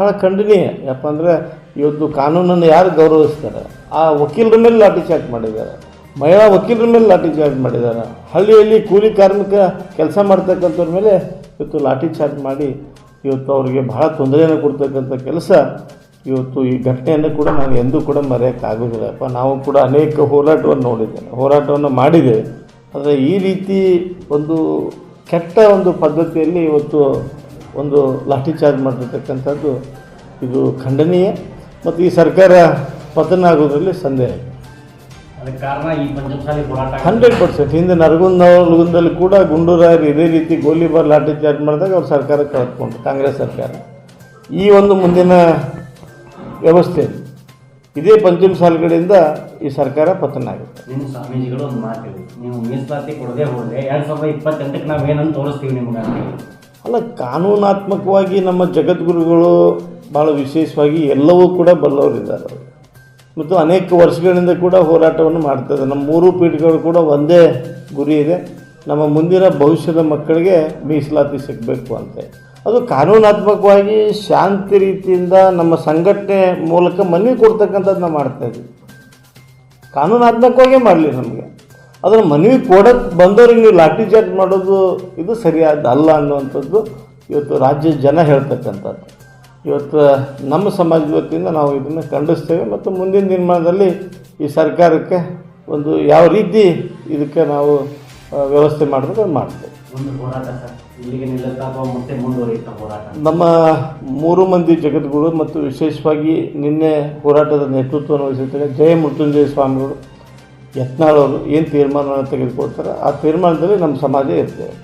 ಭಾಳ ಖಂಡನೀಯ. ಯಾಕಂದರೆ ಇವತ್ತು ಕಾನೂನನ್ನು ಯಾರು ಗೌರವಿಸ್ತಾರೆ? ಆ ವಕೀಲರ ಮೇಲೆ ಲಾಠಿ ಚಾರ್ಜ್ ಮಾಡಿದ್ದಾರೆ. ಮಹಿಳಾ ವಕೀಲರ ಮೇಲೆ ಲಾಠಿ ಚಾರ್ಜ್ ಮಾಡಿದ್ದಾರೆ. ಹಳ್ಳಿಯಲ್ಲಿ ಕೂಲಿ ಕಾರ್ಮಿಕ ಕೆಲಸ ಮಾಡ್ತಕ್ಕಂಥವ್ರ ಮೇಲೆ ಇವತ್ತು ಲಾಠಿ ಚಾರ್ಜ್ ಮಾಡಿ ಇವತ್ತು ಅವರಿಗೆ ಬಹಳ ತೊಂದರೆಯನ್ನು ಕೊಡ್ತಕ್ಕಂಥ ಕೆಲಸ ಇವತ್ತು ಈ ಘಟನೆಯನ್ನು ಕೂಡ ನಾನು ಎಂದೂ ಕೂಡ ಮರೆಯೋಕ್ಕಾಗೋದಿಲ್ಲಪ್ಪ ನಾವು ಕೂಡ ಅನೇಕ ಹೋರಾಟವನ್ನು ನೋಡಿದ್ದೇವೆ. ಹೋರಾಟವನ್ನು ಮಾಡಿದ್ದೇವೆ. ಆದರೆ ಈ ರೀತಿ ಒಂದು ಕೆಟ್ಟ ಒಂದು ಪದ್ಧತಿಯಲ್ಲಿ ಇವತ್ತು ಒಂದು ಲಾಠಿ ಚಾರ್ಜ್ ಮಾಡಿರ್ತಕ್ಕಂಥದ್ದು ಇದು ಖಂಡನೀಯ ಮತ್ತು ಈ ಸರ್ಕಾರ ಪತನ ಆಗೋದ್ರಲ್ಲಿ ಸಂದೇಹ ಇಲ್ಲ. ಅದಕ್ಕೆ ಕಾರಣ ಈ ಪಂಚಮಸಾಲಿ ಹೋರಾಟ ಹಂಡ್ರೆಡ್ ಪರ್ಸೆಂಟ್. ಹಿಂದೆ ನರಗುಂದಲ್ಲಿ ಕೂಡ ಗುಂಡೂರಾಯರು ಇದೇ ರೀತಿ ಗೋಲಿಬಾರ್ ಲಾಠಿ ಚಾರ್ಜ್ ಮಾಡಿದಾಗ ಅವ್ರು ಸರ್ಕಾರ ಕಳೆದುಕೊಂಡು ಕಾಂಗ್ರೆಸ್ ಸರ್ಕಾರ. ಈ ಒಂದು ಮುಂದಿನ ವ್ಯವಸ್ಥೆ ಇದೇ. ಪಂಚಮಸಾಲಿಗಳಿಂದ ಈ ಸರ್ಕಾರ ಪತನ ಆಗುತ್ತೆ ನಿಮ್ಮ ಸ್ವಾಮೀಜಿಗಳು ಒಂದು ಮಾತು ನೀವು ಮೀಸಲಾತಿ ಕೊಡದೆ ಹೋದ್ರೆ ಎರಡ್ ಸಾವಿರದ ಇಪ್ಪತ್ತೆಂಟಕ್ಕೆ ನಾವು ಏನಂತ ತೋರಿಸ್ತೀವಿ ನಿಮ್ಗೆ. ಅಲ್ಲ, ಕಾನೂನಾತ್ಮಕವಾಗಿ ನಮ್ಮ ಜಗದ್ಗುರುಗಳು ಭಾಳ ವಿಶೇಷವಾಗಿ ಎಲ್ಲವೂ ಕೂಡ ಬಲ್ಲವರಿದ್ದಾರೆ. ಮತ್ತು ಅನೇಕ ವರ್ಷಗಳಿಂದ ಕೂಡ ಹೋರಾಟವನ್ನು ಮಾಡ್ತಾರೆ ನಮ್ಮ ಮೂರು ಪೀಠಗಳು ಕೂಡ ಒಂದೇ ಗುರಿ ಇದೆ. ನಮ್ಮ ಮುಂದಿನ ಭವಿಷ್ಯದ ಮಕ್ಕಳಿಗೆ ಮೀಸಲಾತಿ ಸಿಗಬೇಕು ಅಂತ. ಅದು ಕಾನೂನಾತ್ಮಕವಾಗಿ ಶಾಂತಿ ರೀತಿಯಿಂದ ನಮ್ಮ ಸಂಘಟನೆ ಮೂಲಕ ಮನವಿ ಕೊಡ್ತಕ್ಕಂಥದ್ದು ನಾವು ಮಾಡ್ತಾಯಿದ್ವಿ ಕಾನೂನಾತ್ಮಕವಾಗೇ ಮಾಡಲಿ ನಮಗೆ. ಅದನ್ನು ಮನವಿ ಕೊಡಕ್ಕೆ ಬಂದವ್ರಿಗೆ ನೀವು ಲಾಠಿ ಚಾರ್ಜ್ ಮಾಡೋದು ಇದು ಸರಿಯಾದ ಅಲ್ಲ ಅನ್ನುವಂಥದ್ದು ಇವತ್ತು ರಾಜ್ಯದ ಜನ ಹೇಳ್ತಕ್ಕಂಥದ್ದು. ಇವತ್ತು ನಮ್ಮ ಸಮಾಜದ ವತಿಯಿಂದ ನಾವು ಇದನ್ನು ಖಂಡಿಸ್ತೇವೆ ಮತ್ತು ಮುಂದಿನ ದಿನಮಾನದಲ್ಲಿ ಈ ಸರ್ಕಾರಕ್ಕೆ ಒಂದು ಯಾವ ರೀತಿ ಇದಕ್ಕೆ ನಾವು ವ್ಯವಸ್ಥೆ ಮಾಡಬೇಕು ಅದು ಮಾಡ್ತೇವೆ. ನಮ್ಮ ಮೂರು ಮಂದಿ ಜಗದ್ಗುರು ಮತ್ತು ವಿಶೇಷವಾಗಿ ನಿನ್ನೆ ಹೋರಾಟದ ನೇತೃತ್ವವನ್ನು ವಹಿಸಿರ್ತಾರೆ ಜಯ ಮೃತ್ಯುಂಜಯ ಸ್ವಾಮಿಗಳು ಯತ್ನಾಳ್ ಅವರು ಏನು ತೀರ್ಮಾನವನ್ನು ತೆಗೆದುಕೊಳ್ತಾರೆ ಆ ತೀರ್ಮಾನದಲ್ಲಿ ನಮ್ಮ ಸಮಾಜ ಇರ್ತೇವೆ